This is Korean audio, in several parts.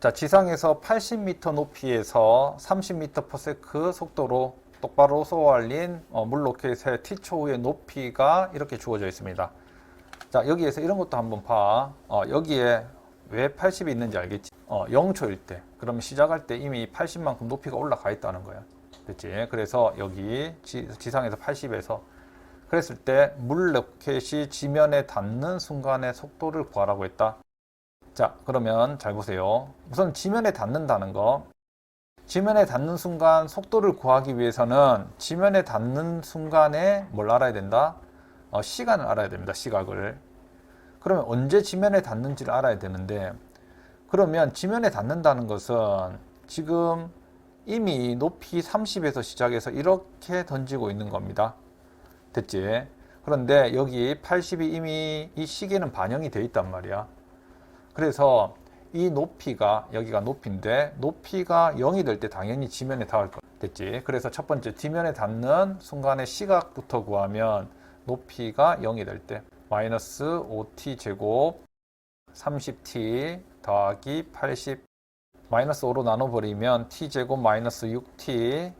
자, 지상에서 80m 높이에서 30m/s 속도로 똑바로 쏘아올린 어, 물 로켓의 T초후의 높이가 이렇게 주어져 있습니다. 자, 여기에서 이런 것도 한번 봐. 어, 여기에 왜 80이 있는지 알겠지? 어, 0초일 때. 그러면 시작할 때 이미 80만큼 높이가 올라가 있다는 거야. 됐지? 그래서 여기 지, 지상에서 80에서 그랬을 때 물 로켓이 지면에 닿는 순간의 속도를 구하라고 했다. 자, 그러면 잘 보세요. 우선 지면에 닿는다는 거. 지면에 닿는 순간 속도를 구하기 위해서는 지면에 닿는 순간에 뭘 알아야 된다? 어, 시간을 알아야 됩니다. 시각을. 그러면 언제 지면에 닿는지를 알아야 되는데, 그러면 지면에 닿는다는 것은 지금 이미 높이 30에서 시작해서 이렇게 던지고 있는 겁니다. 됐지? 그런데 여기 80이 이미 이 시계는 반영이 돼 있단 말이야. 그래서 이 높이가 여기가 높이인데 높이가 0이 될 때 당연히 지면에 닿을 거 됐지. 그래서 첫 번째 지면에 닿는 순간의 시각부터 구하면 높이가 0이 될 때 마이너스 5t 제곱 30t 더하기 80 마이너스 5로 나눠버리면 t 제곱 마이너스 6t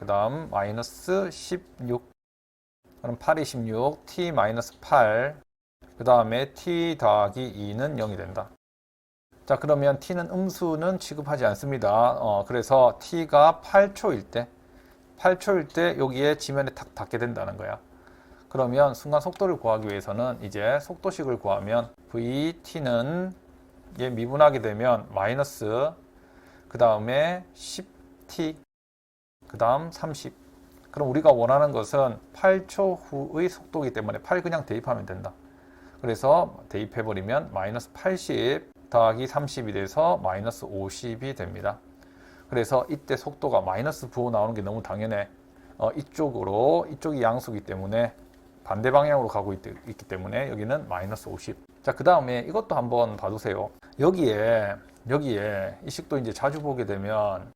그 다음 마이너스 16 그럼 8이 16 t 마이너스 8그 다음에 t 더하기 2는 0이 된다. 자 그러면 t는 음수는 취급하지 않습니다. 어, 그래서 t가 8초일 때 8초일 때 여기에 지면에 탁 닿게 된다는 거야. 그러면 순간 속도를 구하기 위해서는 이제 속도식을 구하면 vt는 얘 미분하게 되면 마이너스 그 다음에 10t 그 다음 30 그럼 우리가 원하는 것은 8초 후의 속도이기 때문에 8 그냥 대입하면 된다. 그래서 대입해버리면 마이너스 80 더하기 30이 돼서 마이너스 50이 됩니다. 그래서 이때 속도가 마이너스 부호 나오는 게 너무 당연해. 어, 이쪽으로, 이쪽이 양수기 때문에 반대 방향으로 가고 있, 기 때문에 여기는 마이너스 50. 자, 그 다음에 이것도 한번 봐두세요. 여기에, 여기에 이 식도 이제 자주 보게 되면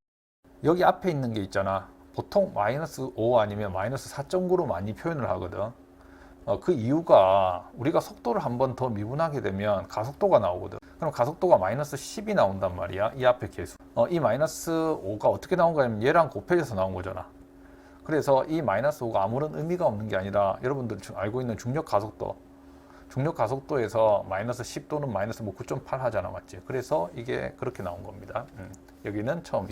여기 앞에 있는 게 있잖아. 보통 마이너스 5 아니면 마이너스 4.9로 많이 표현을 하거든. 어, 그 이유가 우리가 속도를 한 번 더 미분하게 되면 가속도가 나오거든. 그럼 가속도가 마이너스 10이 나온단 말이야. 이 앞에 계수. 어, 이 마이너스 5가 어떻게 나온가 하면 얘랑 곱해져서 나온 거잖아. 그래서 이 마이너스 5가 아무런 의미가 없는 게 아니라 여러분들 중- 알고 있는 중력 가속도. 중력 가속도에서 마이너스 10 또는 마이너스 뭐 9.8 하잖아. 맞지? 그래서 이게 그렇게 나온 겁니다. 음, 여기는 처음.